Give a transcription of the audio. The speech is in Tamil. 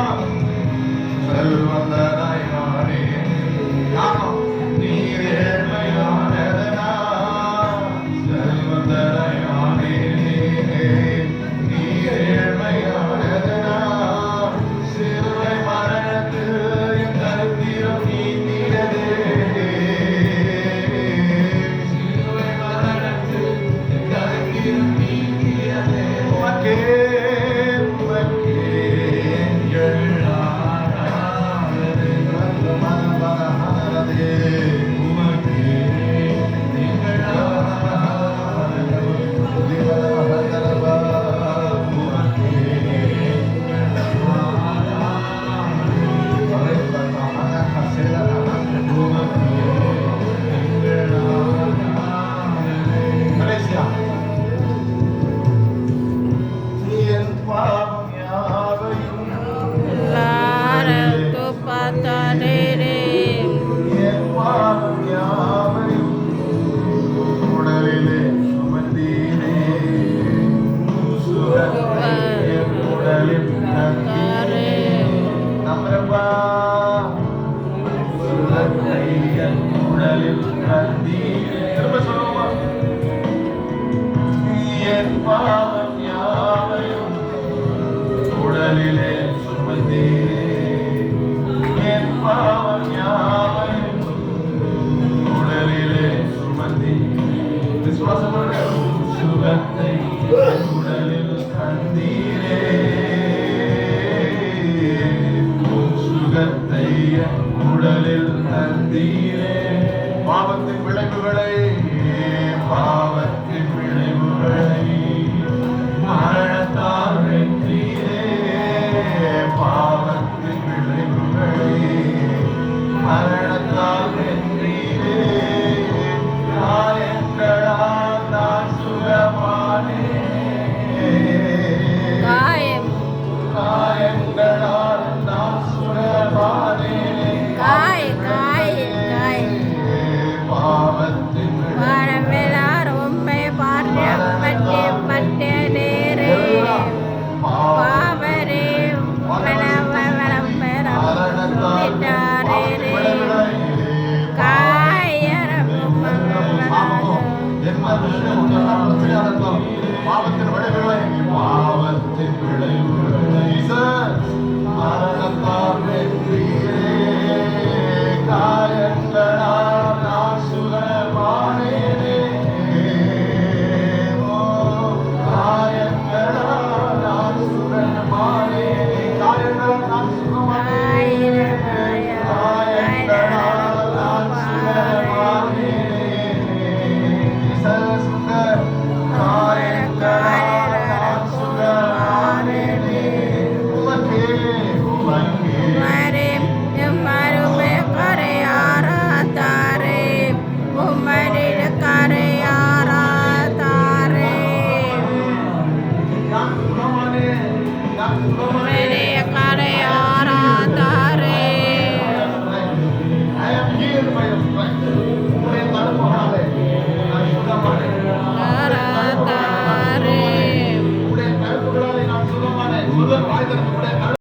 for everyone there. உடலில் நந்தீரே திரும்ப சொல்லுவோமா? என் பாவம் யாவையும் உடலிலே சுமந்தீரே என் பாவம் யாவையும் உடலிலே சுமந்தி. சுகத்தை உடலில் தந்தீரே சுகத்தை தீய உடலில் தந்தீரே. பாவத்தின் விளைவுகளை பாவத்தை பாவத்தின் விளைவுகளை. பாவத்தின் விளைவுகளை மரணத்தால்